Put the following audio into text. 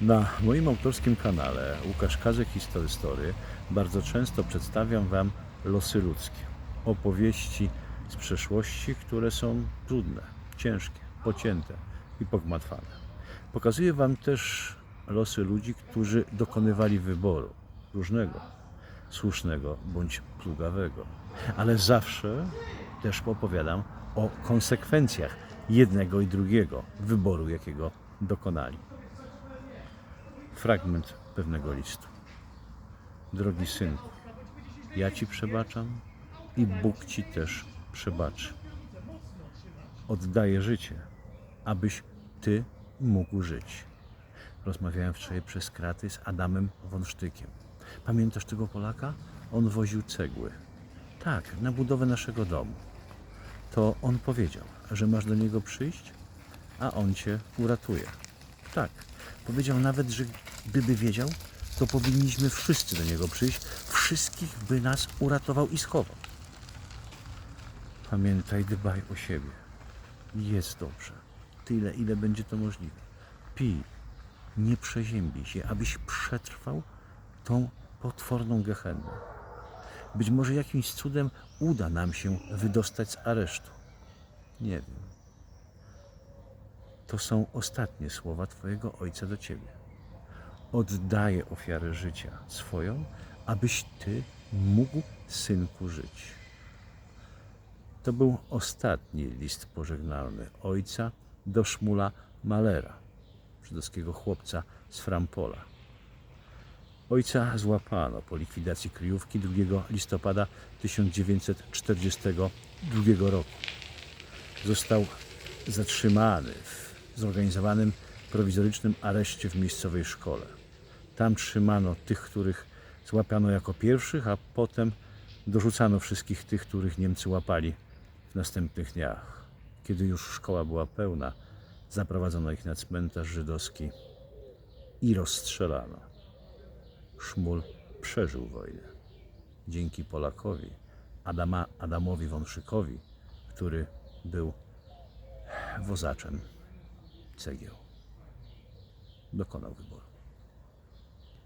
Na moim autorskim kanale Łukasz Kazek History Story bardzo często przedstawiam Wam losy ludzkie, opowieści z przeszłości, które są trudne, ciężkie, pocięte i pogmatwane. Pokazuję Wam też losy ludzi, którzy dokonywali wyboru różnego, słusznego bądź plugawego, ale zawsze też opowiadam o konsekwencjach jednego i drugiego wyboru, jakiego dokonali fragment pewnego listu. Drogi synku, ja ci przebaczam i Bóg ci też przebaczy. Oddaję życie, abyś ty mógł żyć. Rozmawiałem wczoraj przez kraty z Adamem Wonsztykiem. Pamiętasz tego Polaka? On woził cegły. Tak, na budowę naszego domu. To on powiedział, że masz do niego przyjść, a on cię uratuje. Tak. Powiedział nawet, że gdyby wiedział, to powinniśmy wszyscy do niego przyjść, wszystkich by nas uratował i schował. Pamiętaj, dbaj o siebie. Jest dobrze. Tyle, ile będzie to możliwe. Pij. Nie przeziębij się, abyś przetrwał tą potworną gehennę. Być może jakimś cudem uda nam się wydostać z aresztu. Nie wiem. To są ostatnie słowa Twojego Ojca do Ciebie. Oddaję ofiarę życia swoją, abyś Ty mógł, synku, żyć. To był ostatni list pożegnalny Ojca do Szmula Malera, żydowskiego chłopca z Frampola. Ojca złapano po likwidacji kryjówki 2 listopada 1942 roku został zatrzymany w zorganizowanym prowizorycznym areszcie w miejscowej szkole. Tam trzymano tych, których złapano jako pierwszych, a potem dorzucano wszystkich tych, których Niemcy łapali w następnych dniach. Kiedy już szkoła była pełna, zaprowadzono ich na cmentarz żydowski i rozstrzelano. Szmul przeżył wojnę. Dzięki Polakowi, Adama, Adamowi Wąszykowi, który był wozaczem cegieł. Dokonał wyboru.